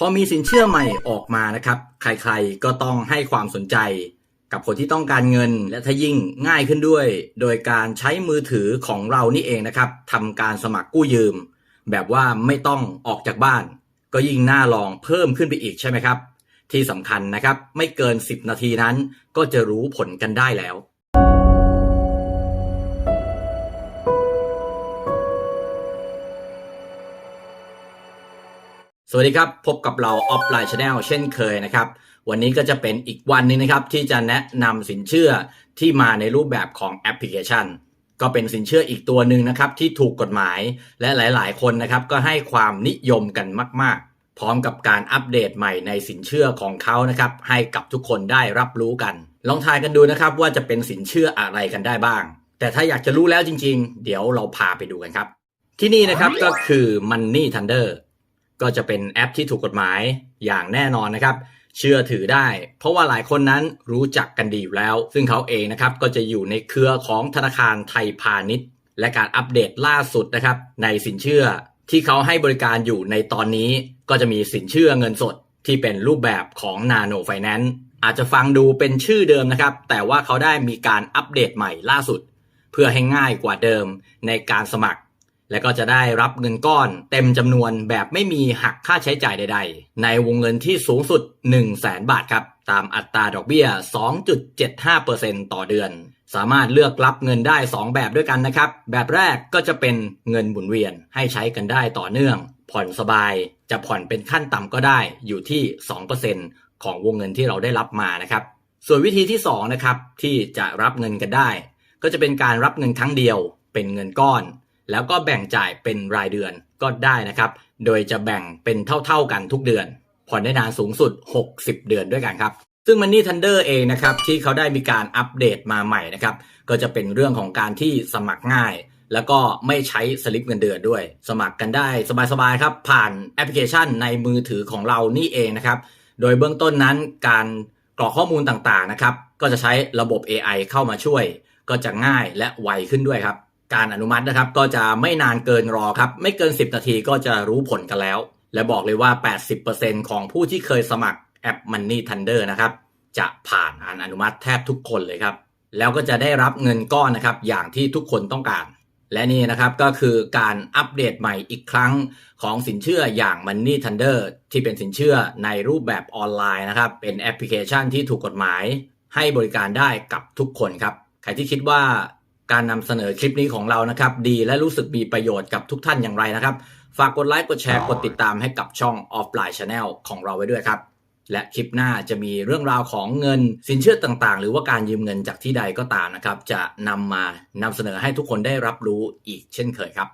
พอมีสินเชื่อใหม่ออกมานะครับ ใครๆก็ต้องให้ความสนใจกับคนที่ต้องการเงินและถ้ายิ่งง่ายขึ้นด้วย โดยการใช้มือถือของเรานี่เองนะครับทำการสมัครกู้ยืม แบบว่าไม่ต้องออกจากบ้าน ก็ยิ่งน่าลองเพิ่มขึ้นไปอีกใช่ไหมครับ ที่สำคัญนะครับไม่เกิน 10 นาทีนั้นก็จะรู้ผลกันได้แล้ว สวัสดีครับ พบกับเราออฟไลน์ชาแนลเช่นเคยนะครับ วันนี้ก็จะเป็นอีกวันหนึงนะครับ ที่จะแนะนำสินเชื่อที่มาในรูปแบบของแอปพลิเคชัน ก็เป็นสินเชื่ออีกตัวหนึ่งนะครับที่ถูกกฎหมายและหลาย ๆ คนนะครับก็ให้ความนิยมกันมาก ๆ พร้อมกับการอัปเดตใหม่ในสินเชื่อของเขานะครับ ให้กับทุกคนได้รับรู้กัน ลองทายกันดูนะครับว่าจะเป็นสินเชื่ออะไรกันได้บ้าง แต่ถ้าอยากจะรู้แล้วจริง ๆ เดี๋ยวเราพาไปดูกันครับ ที่นี่นะครับก็คือ Money Thunder ก็จะเป็นแอปที่ถูกกฎหมายอย่างแน่นอนนะครับ เชื่อถือได้ เพราะว่าหลายคนนั้นรู้จักกันดีอยู่แล้ว ซึ่งเขาเองนะครับก็จะอยู่ในเครือของธนาคารไทยพาณิชย์ และการอัปเดตล่าสุดนะครับ ในสินเชื่อที่เขาให้บริการอยู่ในตอนนี้ก็จะมีสินเชื่อเงินสดที่เป็นรูปแบบของ Nano Finance อาจจะฟังดูเป็นชื่อเดิมนะครับ แต่ว่าเขาได้มีการอัปเดตใหม่ล่าสุด เพื่อให้ง่ายกว่าเดิมในการสมัคร และก็จะได้รับเงินก้อนเต็มจำนวนแบบไม่มีหักค่าใช้จ่ายใด ๆ ในวงเงินที่สูงสุด 1 0 0 0 0แสนบาทครับ ตามอัตราดอกเบี้ย 2.75%ต่อเดือน สามารถเลือกรับเงินได้ 2 แบบด้วยกันนะครับ แบบแรกก็จะเป็นเงินหมุนเวียนให้ใช้กันได้ต่อเนื่อง ผ่อนสบายจะผ่อนเป็นขั้นต่ำก็ได้อยู่ที่ 2%ของวงเงินที่เราได้รับมานะครับ ส่วนวิธีที่2นะครับที่จะรับเงินกันได้ ก็จะเป็นการรับเงินครั้งเดียว เป็นเงินก้อน แล้วก็แบ่งจ่ายเป็นรายเดือนก็ได้นะครับ โดยจะแบ่งเป็นเท่าๆกันทุกเดือน ผ่อนได้นานสูงสุด 60 เดือนด้วยกันครับ ซึ่ง Money Thunder เองนะครับที่เขาได้มีการอัปเดตมาใหม่นะครับ ก็จะเป็นเรื่องของการที่สมัครง่าย แล้วก็ไม่ใช้สลิปเงินเดือนด้วย สมัครกันได้สบายๆครับ ผ่านแอปพลิเคชันในมือถือของเรานี่เองนะครับ โดยเบื้องต้นนั้นการกรอกข้อมูลต่างๆนะครับ ก็จะใช้ระบบ AI เข้ามาช่วย ก็จะง่ายและไวขึ้นด้วยครับ การอนุมัตินะครับ ก็จะไม่นานเกินรอครับ ไม่เกิน 10 นาทีก็จะรู้ผลกันแล้ว และบอกเลยว่า 80%ของผู้ที่เคยสมัครแอป Money Thunder นะครับ จะผ่านการอนุมัติแทบทุกคนเลยครับ แล้วก็จะได้รับเงินก้อนนะครับ อย่างที่ทุกคนต้องการ และนี่นะครับก็คือการอัปเดตใหม่อีกครั้งของสินเชื่ออย่าง Money Thunder ที่เป็นสินเชื่อในรูปแบบออนไลน์นะครับ เป็นแอปพลิเคชันที่ถูกกฎหมาย ให้บริการได้กับทุกคนครับ ใครที่คิดว่า การนำเสนอคลิปนี้ของเรานะครับ ดีและรู้สึกมีประโยชน์กับทุกท่านอย่างไรนะครับ ฝากกดไลค์กดแชร์กดติดตามให้กับช่อง Offline Channel ของเราไว้ด้วยครับ และคลิปหน้าจะมีเรื่องราวของเงินสินเชื่อต่างๆ หรือว่าการยืมเงินจากที่ใดก็ตามนะครับ จะนำมานำเสนอให้ทุกคนได้รับรู้อีกเช่นเคยครับ